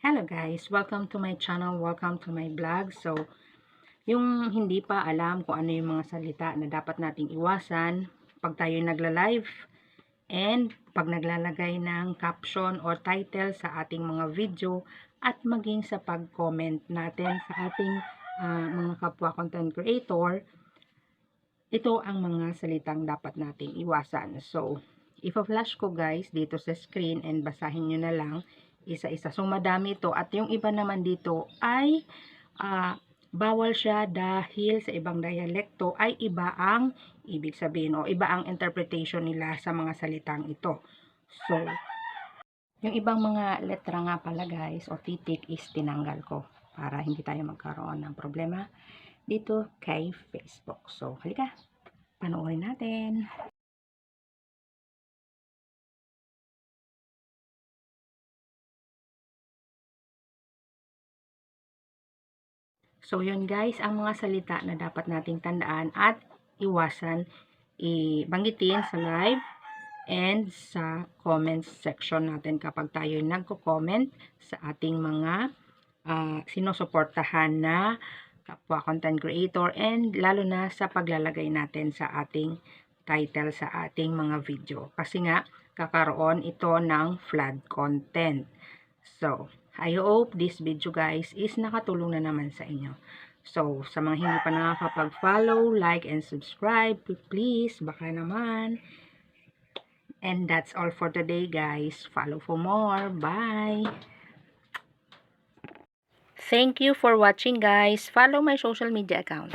Hello guys, welcome to my channel, welcome to my vlog. So, yung hindi pa alam kung ano yung mga salita na dapat nating iwasan pag tayo nagla-live and pag naglalagay ng caption or title sa ating mga video at maging sa pag-comment natin sa ating ah, mga kapwa content creator, ito ang mga salitang dapat nating iwasan. So, ipa-flash ko guys dito sa screen and basahin nyo na lang isa-isa. So, madami ito. At yung iba naman dito ay ah, bawal siya dahil sa ibang dialekto ay iba ang ibig sabihin o iba ang interpretation nila sa mga salitang ito. So, yung ibang mga letra nga pala guys o titik is tinanggal ko para hindi tayo magkaroon ng problema dito kay Facebook. So, halika, panoorin natin. So, yun guys, ang mga salita na dapat nating tandaan at iwasan, ibanggitin sa live and sa comments section natin kapag tayo nagko-comment sa ating mga ah, sinusuportahan na kapwa content creator and lalo na sa paglalagay natin sa ating title sa ating mga video. Kasi nga, kakaroon ito ng flood content. So, I hope this video guys is nakatulong na naman sa inyo. So, sa mga hindi pa nakakapag-follow, like, and subscribe, please, baka naman. And that's all for today guys. Follow for more. Bye! Thank you for watching guys. Follow my social media account.